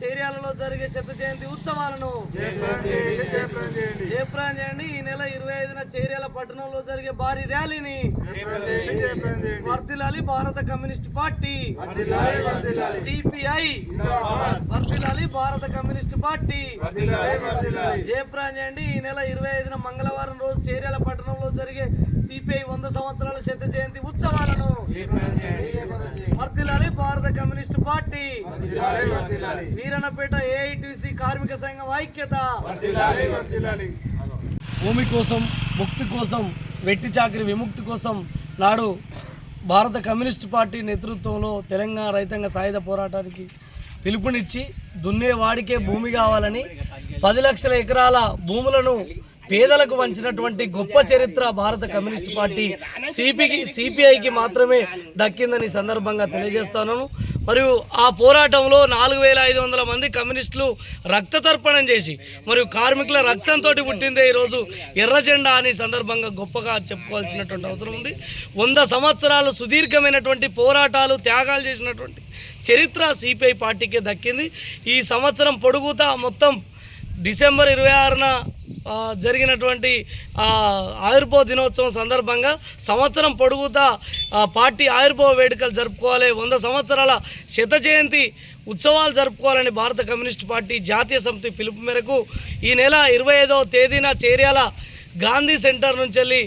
చేర్యాలలో జరిగే శత జయంతి ఉత్సవాలను జయప్రదం చేయండి ఈ నెల ఇరవై ఐదున చేర్యాల పట్టణంలో జరిగే భారీ ర్యాలీని వర్దిలాలి భారత కమ్యూనిస్ట్ పార్టీ. సిపిఐ. వర్దిలాలి భారత కమ్యూనిస్ట్ పార్టీ. జయప్రదం చేయండి. ఈ నెల ఇరవై ఐదున మంగళవారం రోజు చేర్యాల పట్టణంలో జరిగే సిపిఐ వంద సంవత్సరాల శత జయంతి ఉత్సవాలను వర్దిలాలి భారత కమ్యూనిస్ట్ పార్టీ. వీరన్నపేట ఏఐటిసి కార్మిక సంఘం ఐక్యత. భూమి కోసం ముక్తి కోసం వెట్టి చాకరి విముక్తి కోసం నాడు భారత కమ్యూనిస్ట్ పార్టీ నేతృత్వంలో తెలంగాణ రైతాంగ సాయుధ పోరాటానికి పిలుపునిచ్చి దున్నేవాడికే భూమి కావాలని పది లక్షల ఎకరాల భూములను పేదలకు వంచినటువంటి గొప్ప చరిత్ర భారత కమ్యూనిస్ట్ పార్టీ సిపికి సిపిఐకి మాత్రమే దక్కిందని సందర్భంగా తెలియజేస్తాను. మరియు ఆ పోరాటంలో నాలుగు వేల ఐదు వందల మంది కమ్యూనిస్టులు రక్త తర్పణం చేసి మరియు కార్మికుల రక్తంతో పుట్టిందే ఈరోజు ఎర్ర జెండా అని సందర్భంగా గొప్పగా చెప్పుకోవాల్సినటువంటి అవసరం ఉంది. వంద సంవత్సరాలు సుదీర్ఘమైనటువంటి పోరాటాలు త్యాగాలు చేసినటువంటి చరిత్ర సిపిఐ పార్టీకే దక్కింది. ఈ సంవత్సరం పొడుగుతా మొత్తం డిసెంబర్ ఇరవై ఆరున జరిగినటువంటి ఆయుర్భవ దినోత్సవం సందర్భంగా సంవత్సరం పొడుగుతా పార్టీ ఆయుర్భవ వేడుకలు జరుపుకోవాలి. వంద సంవత్సరాల శత జయంతి ఉత్సవాలు జరుపుకోవాలని భారత కమ్యూనిస్ట్ పార్టీ జాతీయ సమితి పిలుపు మేరకు ఈ నెల ఇరవై తేదీన చేర్యాల గాంధీ సెంటర్ నుంచి వెళ్ళి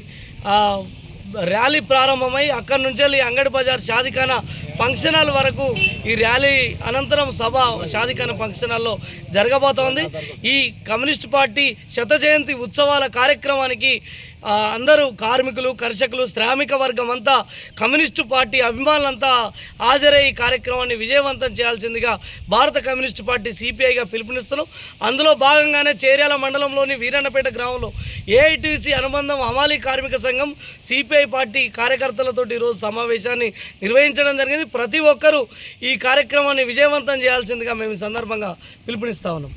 ర్యాలీ ప్రారంభమై అక్కడి నుంచి వెళ్ళి అంగడి బజార్ షాదిఖానా ఫంక్షన్ హాల్ వరకు ఈ ర్యాలీ అనంతరం సభ షాదిఖానా ఫంక్షన్ హాల్లో జరగబోతోంది. ఈ కమ్యూనిస్ట్ పార్టీ శత జయంతి ఉత్సవాల కార్యక్రమానికి అందరూ కార్మికులు కర్షకులు శ్రామిక వర్గం అంతా కమ్యూనిస్టు పార్టీ అభిమానులంతా హాజరై ఈ కార్యక్రమాన్ని విజయవంతం చేయాల్సిందిగా భారత కమ్యూనిస్టు పార్టీ సిపిఐగా పిలుపునిస్తున్నాం. అందులో భాగంగానే చేర్యాల మండలంలోని వీరన్నపేట గ్రామంలో ఏఐటీసీ అనుబంధం హమాలీ కార్మిక సంఘం సిపిఐ పార్టీ కార్యకర్తలతో ఈరోజు సమావేశాన్ని నిర్వహించడం జరిగింది. ప్రతి ఒక్కరూ ఈ కార్యక్రమాన్ని విజయవంతం చేయాల్సిందిగా మేము ఈ సందర్భంగా పిలుపునిస్తా ఉన్నాం.